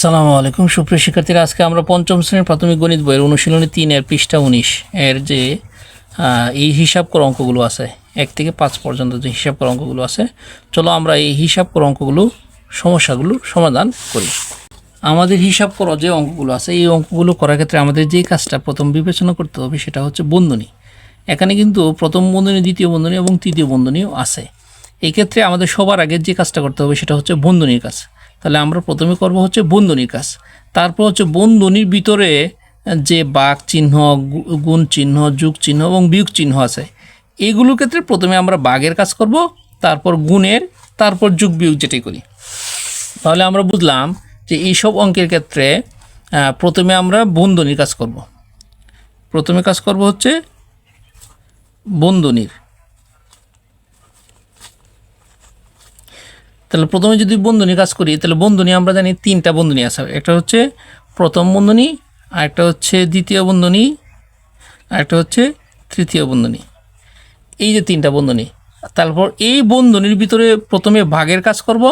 আসসালামু আলাইকুম। সুপ্রিয় শিক্ষার্থীরা, আজকে আমরা পঞ্চম শ্রেণির প্রাথমিক গণিত বইয়ের অনুশীলনী তিন এর পৃষ্ঠা উনিশ। এর যে এই হিসাব করা অঙ্কগুলো আছে, এক থেকে পাঁচ পর্যন্ত যে হিসাব করা অঙ্কগুলো আছে, চলো আমরা এই হিসাব করা অঙ্কগুলো সমস্যাগুলো সমাধান করি। আমাদের হিসাব করা যে অঙ্কগুলো আছে, এই অঙ্কগুলো করার ক্ষেত্রে আমাদের যেই কাজটা প্রথম বিবেচনা করতে হবে, সেটা হচ্ছে বন্ধনী। এখানে কিন্তু প্রথম বন্ধনী, দ্বিতীয় বন্ধনী এবং তৃতীয় বন্ধনীও আছে। এক্ষেত্রে আমাদের সবার আগে যে কাজটা করতে হবে, সেটা হচ্ছে বন্ধনীর কাজ। তাহলে আমরা প্রথমে করব হচ্ছে বন্ধনীর কাজ। তারপর হচ্ছে বন্ধনীর ভিতরে যে বাঘ চিহ্ন গুণ চিহ্ন, যুগ চিহ্ন এবং বিয়োগ চিহ্ন আছে, এগুলোর ক্ষেত্রে প্রথমে আমরা বাঘের কাজ করব, তারপর গুণের, তারপর যুগ বিয়োগ যেটাই করি। তাহলে আমরা বুঝলাম যে এইসব অঙ্কের ক্ষেত্রে প্রথমে আমরা বন্ধনীর কাজ করব। প্রথমে কাজ করব হচ্ছে বন্ধনীর। তাহলে প্রথমে যদি বন্ধনী কাজ করি, তাহলে বন্ধনী আমরা জানি তিনটা বন্ধনী আছে। একটা হচ্ছে প্রথম বন্ধনী, আরেকটা হচ্ছে দ্বিতীয় বন্ধনী, আরেকটা হচ্ছে তৃতীয় বন্ধনী। এই যে তিনটা বন্ধনী, তারপর এই বন্ধনীর ভিতরে প্রথমে ভাগের কাজ করব,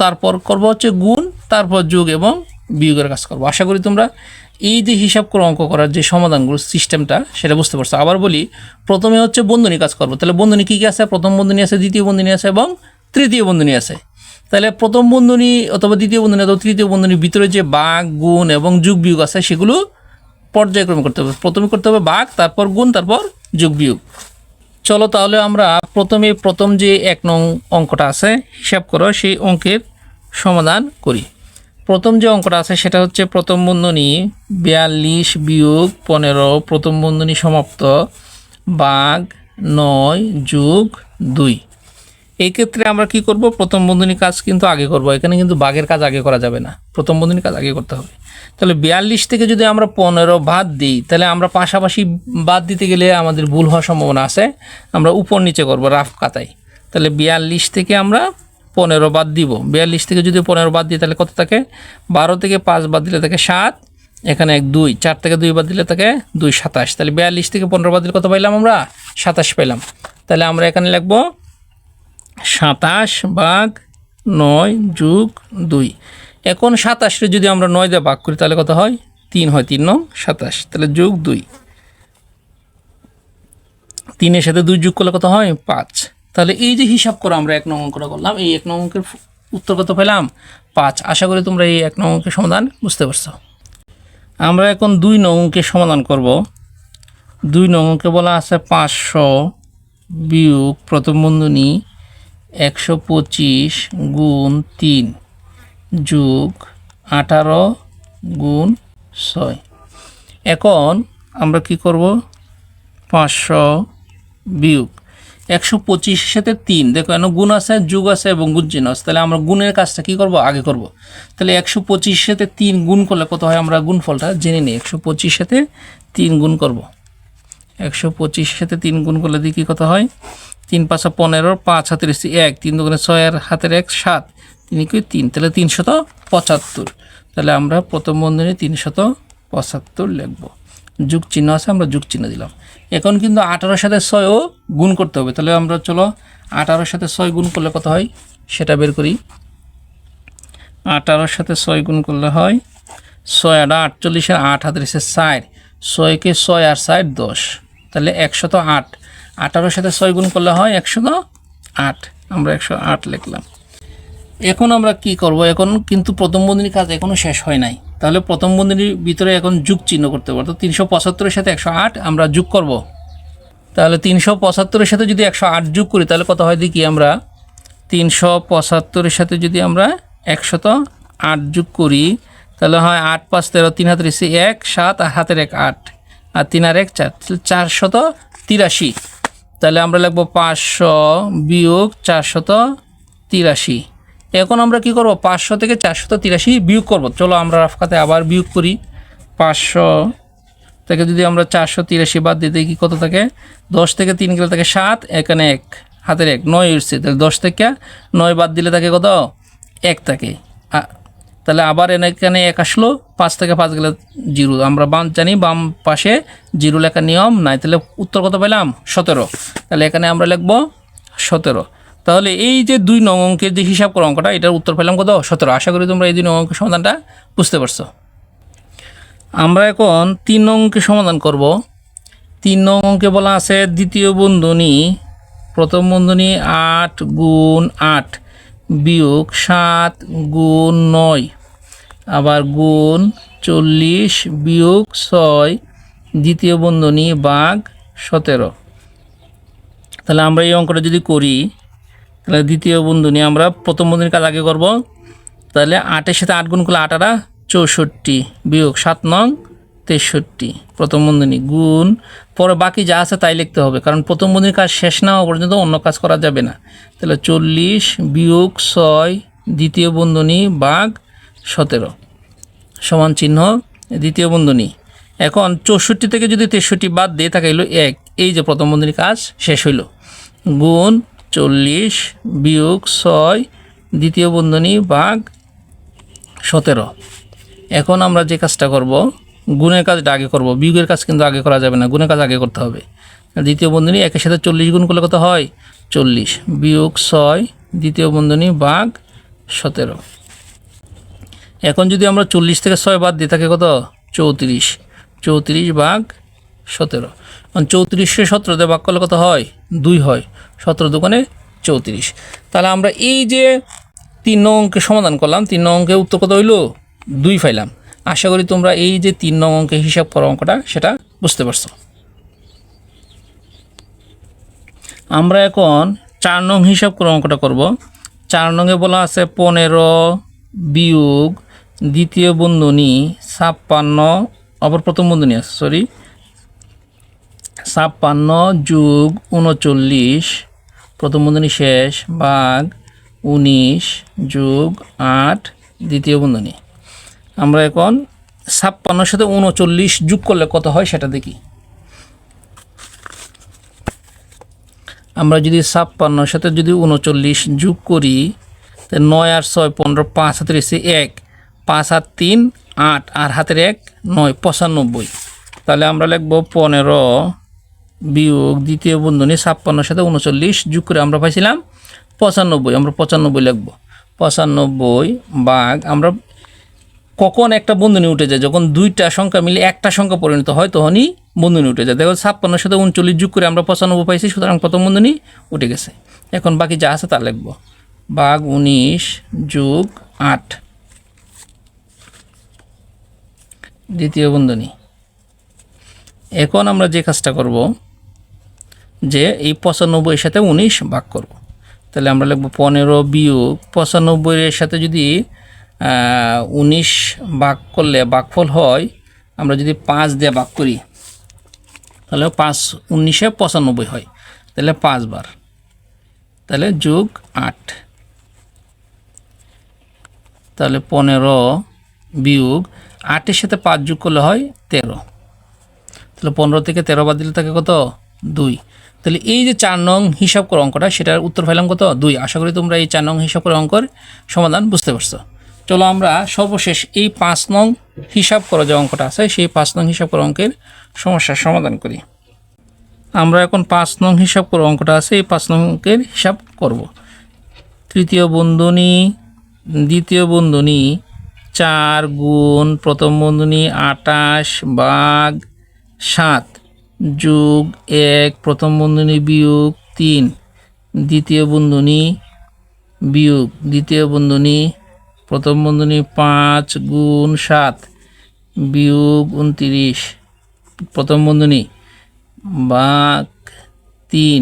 তারপর করব হচ্ছে গুণ, তারপর যোগ এবং বিয়োগের কাজ করব। আশা করি তোমরা এই যে হিসাব করে অঙ্ক করার যে সমাধানগুলো, সিস্টেমটা, সেটা বুঝতে পারছ। আবার বলি, প্রথমে হচ্ছে বন্ধনী কাজ করব। তাহলে বন্ধনী কী কী আছে? প্রথম বন্ধনী আছে, দ্বিতীয় বন্ধনী আছে এবং তৃতীয় বন্ধনী আছে। তাহলে প্রথম বন্ধনী অথবা দ্বিতীয় বন্ধনী অথবা তৃতীয় বন্ধনীর ভিতরে যে বাঘ গুণ এবং যুগ বিয়োগ আছে, সেগুলো পর্যায়ক্রমে করতে হবে। প্রথমে করতে হবে বাঘ তারপর গুণ, তারপর যোগ বিয়োগ। চলো তাহলে আমরা প্রথমে প্রথম যে এক নং অঙ্কটা আছে, হিসাব করো, সেই অঙ্কের সমাধান করি। প্রথম যে অঙ্কটা আছে, সেটা হচ্ছে প্রথম বন্ধনী বিয়াল্লিশ বিয়োগ পনেরো। প্রথম বন্ধনী সমাপ্ত। বাঘ নয় যোগ দুই। এই ক্ষেত্রে আমরা কি করব? প্রথম বন্ধনী কাজ কিন্তু আগে করব। এখানে কিন্তু বাঘের কাজ আগে করা যাবে না। প্রথম বন্ধনী কাজ আগে করতে হবে। তাহলে বিয়াল্লিশ থেকে যদি আমরা পনেরো বাদ দিই, তাহলে আমরা পাশাপাশি বাদ দিতে গেলে আমাদের ভুল হওয়ার সম্ভাবনা আছে। আমরা উপর নিচে করব রাফ কাতায় তাহলে বিয়াল্লিশ থেকে আমরা পনেরো বাদ দিব। বিয়াল্লিশ থেকে যদি পনেরো বাদ দিই, তাহলে কত থাকে? বারো থেকে পাঁচ বাদ দিলে থাকে সাত। এখানে এক, দুই, চার থেকে দুই বাদ দিলে থাকে দুই, সাতাশ। তাহলে বিয়াল্লিশ থেকে পনেরো বাদ দিলে কত পাইলাম আমরা? সাতাশ পেলাম তাহলে আমরা এখানে লিখব সাতাশ ভাগ নয় যুগ দুই। এখন সাতাশে যদি আমরা নয় দিয়ে ভাগ করি, তাহলে কত হয়? তিন হয় তিন নং সাতাশ। তাহলে যুগ দুই। তিনের সাথে দুই যোগ করলে কত হয়? পাঁচ। তাহলে এই যে হিসাব করে আমরা এক নং অঙ্কটা করলাম, এই এক নং অঙ্কের উত্তর কত পেলাম? পাঁচ। আশা করি তোমরা এই এক নং অঙ্কের সমাধান বুঝতে পারছ। আমরা এখন দুই নং অঙ্কের সমাধান করব। দুই নং অঙ্কে বলা আছে পাঁচশো বিয়োগ প্রথম বন্ধনী একশো পঁচিশ গুণ তিন যোগ আঠারো গুণ ছয়। এখন আমরা কি করব? পাঁচশো বিয়োগ। একশো পঁচিশের সাথে তিন। দেখো এন গুণ আছে, যুগ আছে এবং গুণ আছে। তাহলে আমরা গুণের কাজটা কি করব? আগে করব। তাহলে একশো পঁচিশের সাথে তিন গুণ করলে কত হয়? আমরা গুণফলটা জেনে নিই। একশো পঁচিশ সাথে তিন গুণ করব। একশো পঁচিশের সাথে তিন গুণ করলে দেখি কত হয়? তিন পাঁচশো পনেরো, পাঁচ হাতের এসে এক, তিন দুগুণে ছয় আর হাতের এক সাত, তিন কি তিন তাহলে তিনশত পঁচাত্তর। তাহলে আমরা প্রথম বন্ধনী তিনশত পঁচাত্তর লিখব। যুগ চিহ্ন আছে, আমরা যুগ চিহ্ন দিলাম। এখন কিন্তু আঠারোর সাথে ছয়ও গুণ করতে হবে। তাহলে আমরা চলো আঠারোর সাথে ছয় গুণ করলে কত হয়? সেটা বের করি। আঠারোর সাথে ছয় গুণ করলে হয় ছয় আট, আটচল্লিশের আট হাতের এসে ষাট, ছয়কে ছয় আর ষাট দশ। তাহলে একশত আট। আঠারোর সাথে ছয় গুণ করলে হয় একশত আট। আমরা একশো আট লিখলাম। এখন আমরা কি করব? এখন কিন্তু প্রথম বন্ধনীর কাজ এখনও শেষ হয় নাই। তাহলে প্রথম বন্ধনীর ভিতরে এখন যুগ চিহ্ন করতে পারব তিনশো পঁচাত্তরের সাথে একশো আট আমরা যোগ করব। তাহলে তিনশো পঁচাত্তরের সাথে যদি একশো আট যোগ করি, তাহলে কত হয় দেখি আমরা? তিনশো পঁচাত্তরের সাথে যদি আমরা একশত আট যোগ করি, তাহলে হয় আট পাঁচ তেরো তিন হাতের এক, সাত আর হাতের এক আট। আর তিন আর এক চার চারশত তিরাশি। তাহলে আমরা লিখব পাঁচশো বিয়োগ চারশত তিরাশি। এখন আমরা কি করব? পাঁচশো থেকে চারশত তিরাশি বিয়োগ করব। চলো আমরা রাফকাতে আবার বিয়োগ করি। পাঁচশো থেকে যদি আমরা চারশো তিরাশি বাদ দিতে কি কত থাকে? দশ থেকে তিন গেলে থাকে সাত, এখানে এক, হাতের এক, নয় উঠছে। তাহলে দশ থেকে নয় বাদ দিলে থাকে কত? এক থাকে। তাহলে আবার এখানে এক আসলো, পাঁচ থেকে পাঁচ গেলে জিরো। আমরা বাম জানি, বাম পাশে জিরো লেখার নিয়ম নাই, তাহলে উত্তর কত পেলাম? সতেরো। তাহলে এখানে আমরা লিখব সতেরো। তাহলে এই যে দুই নং অঙ্কের যে হিসাব করা অঙ্কটা, এটার উত্তর পেলাম কত? সতেরো। আশা করি তোমরা এই দুই নং অঙ্কের সমাধানটা বুঝতে পারছ। আমরা এখন তিন নং সমাধান করব। তিন নং অঙ্কে বলা আছে দ্বিতীয় বন্ধনী, প্রথম বন্ধনী আট গুণ আট। বিয়োগ সাত গুণ নয়। আবার গুণ চল্লিশ বিয়োগ ছয়, দ্বিতীয় বন্ধনী বাঘ সতেরো। তাহলে আমরা এই অঙ্কটা যদি করি, তাহলে দ্বিতীয় বন্ধনী আমরা প্রথম বন্ধনীর কাজ আগে করব? তাহলে আটের সাথে আট গুণ করলে আটারা চৌষট্টি, বিয়োগ সাত নং তেষট্টি, প্রথম বন্ধনী, গুণ। পরে বাকি যা আছে তাই লিখতে হবে, কারণ প্রথম বন্ধনীর কাজ শেষ না হওয়া পর্যন্ত অন্য কাজ করা যাবে না। তাহলে চল্লিশ বিয়োগ ছয়, দ্বিতীয় বন্ধনী, বাঘ সতেরো, সমান চিহ্ন, দ্বিতীয় বন্ধনী। এখন চৌষট্টি থেকে যদি তেষট্টি বাদ দিয়ে থাকে হলো এক, এই যে প্রথম বন্ধনীর কাজ শেষ হইল। গুণ, চল্লিশ বিয়োগ ছয়, দ্বিতীয় বন্ধনী, বাঘ সতেরো। এখন আমরা যে কাজটা করব গুণের কাজটা আগে করব। বিয়োগের কাজ কিন্তু আগে করা যাবে না, গুণের কাজ আগে করতে হবে। দ্বিতীয় বন্ধনী, একের সাথে চল্লিশ গুণ করলে কত হয়? চল্লিশ। বিয়োগ ছয়, দ্বিতীয় বন্ধনী, বাঘ সতেরো। এখন যদি আমরা চল্লিশ থেকে ছয় বাদ দিই থাকে কত? চৌত্রিশ। চৌত্রিশ বাঘ সতেরো। কারণ চৌত্রিশে সতেরো দিয়ে ভাগ করলে কত হয়? দুই হয়। সতেরো দোকানে চৌত্রিশ। তাহলে আমরা এই যে তিন নং অঙ্কের সমাধান করলাম, তিন নং অঙ্কের উত্তর কত হইল? দুই পাইলাম। আশা করি তোমরা এই যে তিন নং অঙ্কে হিসাব করা অঙ্কটা, সেটা বুঝতে পারছ। আমরা এখন চার নং হিসাব করে অঙ্কটা করব। চার নংয়ে বলা আছে পনেরো বিয়োগ দ্বিতীয় বন্ধনী ছাপ্পান্ন আবার প্রথম বন্ধনী আছে সরি ছাপ্পান্ন যুগ উনচল্লিশ, প্রথম বন্ধনী শেষ, ভাগ উনিশ যুগ আট, দ্বিতীয় বন্ধনী। আমরা এখন ছাপ্পান্নর সাথে উনচল্লিশ যোগ করলে কত হয় সেটা দেখি। আমরা যদি ছাপ্পান্নর সাথে যদি উনচল্লিশ যোগ করি নয় আর ছয় পনেরো, পাঁচ হাতের এসে এক, পাঁচ হাত তিন, আট, আর হাতের এক, নয়, পঁচানব্বই। তাহলে আমরা লিখব পনেরো বিয়োগ দ্বিতীয় বন্ধনী ছাপ্পান্নর সাথে উনচল্লিশ যোগ করে আমরা পাইছিলাম পঁচানব্বই। আমরা পঁচানব্বই লিখব। পঁচানব্বই বাঘ আমরা কখন একটা বন্ধনী উঠে যায়, যখন দুইটা সংখ্যা মিলে একটা সংখ্যা পরিণত হয়, তখনই বন্ধনী উঠে যায়। দেখো, ছাপ্পান্নের সাথে উনচল্লিশ যোগ করে আমরা পঁচানব্বই পাইছি, সুতরাং প্রথম বন্ধনী উঠে গেছে। এখন বাকি যা আছে তা লিখব। বাঘ উনিশ যোগ আট। দ্বিতীয় বন্ধনী। এখন আমরা যে কাজটা করব, যে এই পঁচানব্বইয়ের সাথে উনিশ ভাগ করব। তাহলে আমরা লিখব পনেরো বিয়োগ পঁচানব্বইয়ের সাথে যদি উনিশ ভাগ করলে ভাগফল হয়, আমরা যদি পাঁচ দিয়ে ভাগ করি, তাহলে পাঁচ উনিশে পঁচানব্বই হয়, তাহলে পাঁচবার তাহলে যোগ আট, তাহলে পনেরো বিয়োগ আটের সাথে পাঁচ যোগ করলে হয় তেরো, তাহলে পনেরো থেকে তেরো বাদ দিলে থাকে কত? দুই, তাহলে এই যে চার নং হিসাব করে অঙ্কটা, সেটার উত্তর পেলাম কত? দুই, আশা করি তোমরা এই চার নং হিসাব করা অঙ্কর সমাধান বুঝতে পারছ। চলো আমরা সর্বশেষ এই পাঁচ নং হিসাব করা যে অঙ্কটা আছে, সেই পাঁচ নং হিসাব করা অঙ্কের সমস্যার সমাধান করি। আমরা এখন পাঁচ নং হিসাব করা অঙ্কটা আছে, এই পাঁচ নং অঙ্কের হিসাব করব। তৃতীয় বন্ধনী, দ্বিতীয় বন্ধনী চার গুণ, প্রথম বন্ধনী আটাশ বাঘ সাত যোগ এক, প্রথম বন্ধনী বিয়োগ তিন, দ্বিতীয় বন্ধনী বিয়োগ, দ্বিতীয় বন্ধনী প্রথম বন্ধনী পাঁচ গুণ সাত, বিয়োগ উনতিরিশ প্রথম বন্ধনী বাঘ তিন।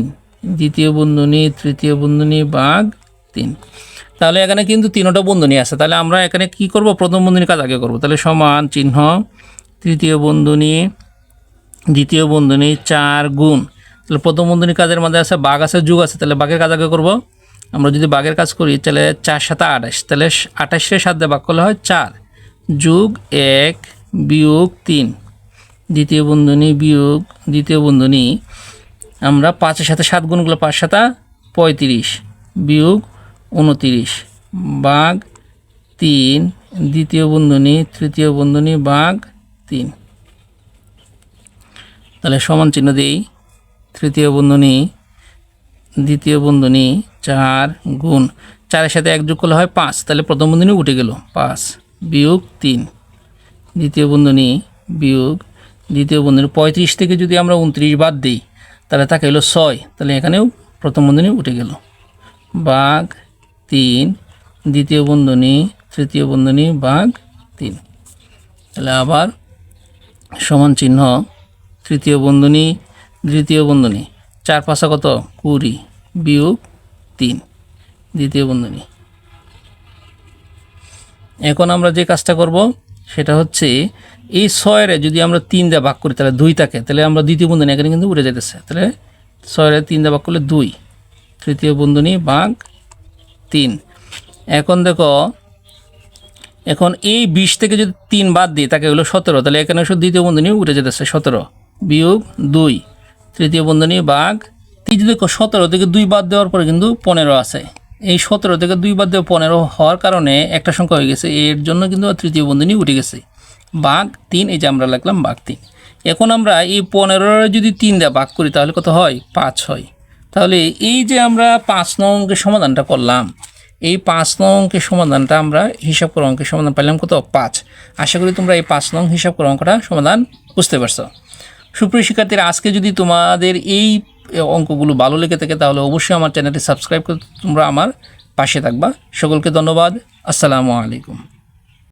দ্বিতীয় বন্ধনী, তৃতীয় বন্ধনী বাঘ তিন। তাহলে এখানে কিন্তু তিনটা বন্ধনী আছে। তাহলে আমরা এখানে কি করব? প্রথম বন্ধনীর কাজ আগে করব। তাহলে সমান চিহ্ন, তৃতীয় বন্ধনী, দ্বিতীয় বন্ধনী চার গুণ। তাহলে প্রথম বন্ধনী কাজের মধ্যে আছে বাঘ আছে, যুগ আছে। তাহলে বাঘের কাজ আগে করব। আমরা যদি বাঘের কাজ করি, তাহলে চার সাথে আঠাশ। তাহলে আঠাশের সাথে বাঘ করলে হয় চার। যুগ এক বিয়োগ তিন। দ্বিতীয় বন্ধনী বিয়োগ দ্বিতীয় বন্ধনী। আমরা পাঁচের সাথে সাত গুণগুলো পাঁচ সাতা পঁয়ত্রিশ। বিয়োগ উনতিরিশ। বাঘ তিন। দ্বিতীয় বন্ধনী, তৃতীয় বন্ধনী, বাঘ তিন। তাহলে সমান চিহ্ন দিই। তৃতীয় বন্ধনী, দ্বিতীয় বন্ধনী চার গুণ। চারের সাথে এক যোগ করলে হয় পাঁচ। তাহলে প্রথম বন্ধনী উঠে গেল। পাঁচ বিয়োগ তিন। দ্বিতীয় বন্ধনী বিয়োগ। দ্বিতীয় বন্ধনী পঁয়ত্রিশ থেকে যদি আমরা উনত্রিশ বাদ দিই, তাহলে তাকে হলো ছয়। তাহলে এখানেও প্রথম বন্ধনী উঠে গেল। বাঘ তিন। দ্বিতীয় বন্ধনী, তৃতীয় বন্ধনী, বাঘ তিন। তাহলে আবার সমান চিহ্ন, তৃতীয় বন্ধনী, দ্বিতীয় বন্ধনী। চার পাশা কত? কুড়ি। বিয়োগ তিন, দ্বিতীয় বন্ধনী। এখন আমরা যে কাজটা করব, সেটা হচ্ছে এই ছয়ের যদি আমরা তিন দিয়ে ভাগ করি, তাহলে দুই থাকে, তাহলে আমরা দ্বিতীয় বন্ধনী এখানে কিন্তু উড়ে যেতেছে তাহলে ছয়ের তিন দিয়ে ভাগ করলে দুই, তৃতীয় বন্ধনী ভাগ তিন। এখন দেখো, এখন এই বিশ থেকে যদি তিন বাদ দিই, তাকে হলো সতেরো, তাহলে এখানে শুধু দ্বিতীয় বন্ধনী উঠে যেতেছে সতেরো বিয়োগ দুই, তৃতীয় বন্ধনী বাঘ তৃতীয় দেখো, সতেরো থেকে দুই বাদ দেওয়ার পরে কিন্তু পনেরো আছে। এই সতেরো থেকে দুই বাদ দেওয়া পনেরো হওয়ার কারণে একটা সংখ্যা হয়ে গেছে। এর জন্য কিন্তু তৃতীয় বন্ধনী উঠে গেছে। বাঘ তিন, এই যে আমরা লাগলাম বাঘ তিন। এখন আমরা এই পনেরোর যদি তিন দেওয়া ভাগ করি, তাহলে কত হয়? পাঁচ হয়। তাহলে এই যে আমরা পাঁচ নং অঙ্কের সমাধানটা করলাম, এই পাঁচ নং অঙ্কের সমাধানটা আমরা হিসাব করে অঙ্কের সমাধান পাইলাম কত? পাঁচ। আশা করি তোমরা এই পাঁচ নং হিসাব করা অঙ্কটা সমাধান বুঝতে পারছ। সুপ্রিয় শিক্ষার্থীরা, আজকে যদি তোমাদের এই অঙ্কগুলো ভালো লেগে থাকে, তাহলে অবশ্যই আমার চ্যানেলটি সাবস্ক্রাইব করে তোমরা আমার পাশে থাকবা। সকলকে ধন্যবাদ। আসসালামু আলাইকুম।